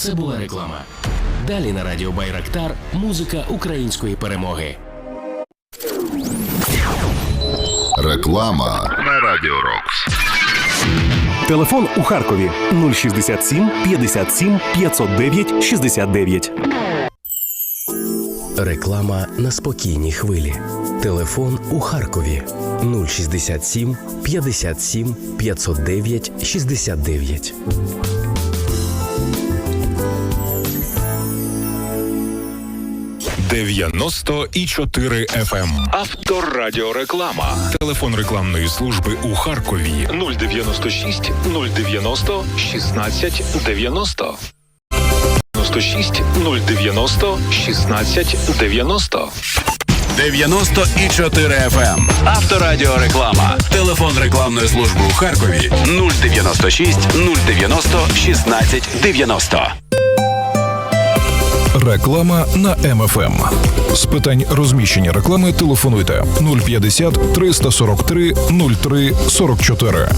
Це була реклама. Далі на радіо Байрактар музика української перемоги. Реклама на Радіо Рокс. Телефон у Харкові 067 57 509 69. Реклама на спокійній хвилі. Телефон у Харкові 067 57 509 69. І 4 FM. Авторадіореклама. Телефон рекламної служби у Харкові 096 090 16 90. 96 090 16 90. 94 FM. Авторадіореклама. Телефон рекламної служби у Харкові 096 090 16 90. Реклама на МФМ. З питань розміщення реклами телефонуйте 050 343 03 44.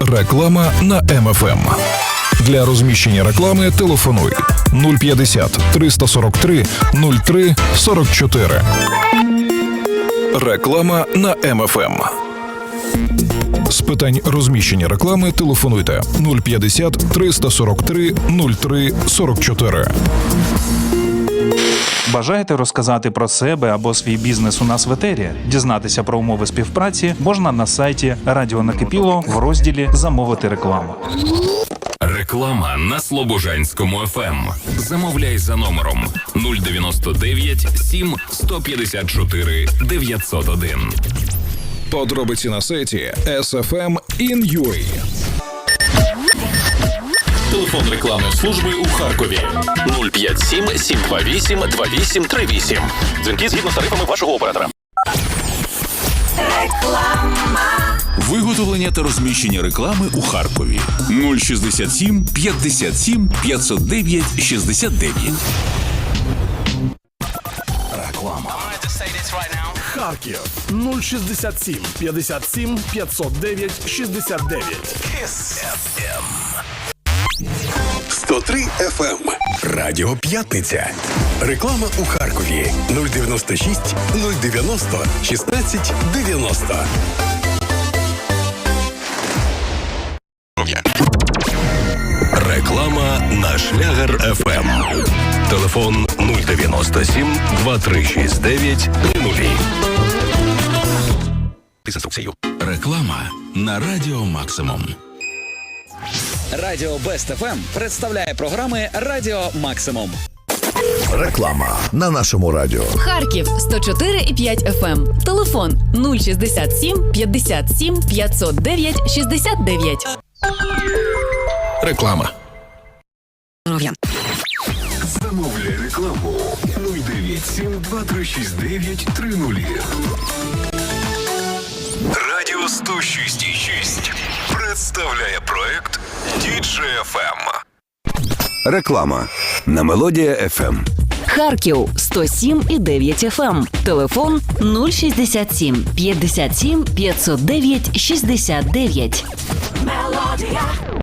Реклама на МФМ. Для розміщення реклами телефонуй 050 343 03 44. Реклама на МФМ. З питань розміщення реклами телефонуйте 050 343 03 44. Бажаєте розказати про себе або свій бізнес у нас в етері? Дізнатися про умови співпраці можна на сайті Радіо Накипіло в розділі Замовити рекламу. Реклама на Слобожанському ФМ. Замовляй за номером 099 7 154 901. Подробиці на сайті SFM in.ua. Телефон рекламної служби у Харкові 057 728 2838. Дзвінки згідно з тарифами вашого оператора. Виготовлення та розміщення реклами у Харкові 067 57 509 69. Харків 067 57 509 69. 103 FM. Радіо П'ятниця. Реклама у Харкові 096 090 16 90. Реклама на шлягер ФМ. Телефон 097 2369 00. З інструкцією. Реклама на Радіо Максимум. Радіо Бест ФМ представляє програми Радіо Максимум. Реклама на нашому радіо. Харків 104,5 FM. Телефон 067 57 509 69. Реклама. Замовляй рекламу 097 2369 30. Радіо 106,6 представляє проект DJFM. Реклама на Мелодія FM. Харків 107,9 FM. Телефон 067 57 509 69.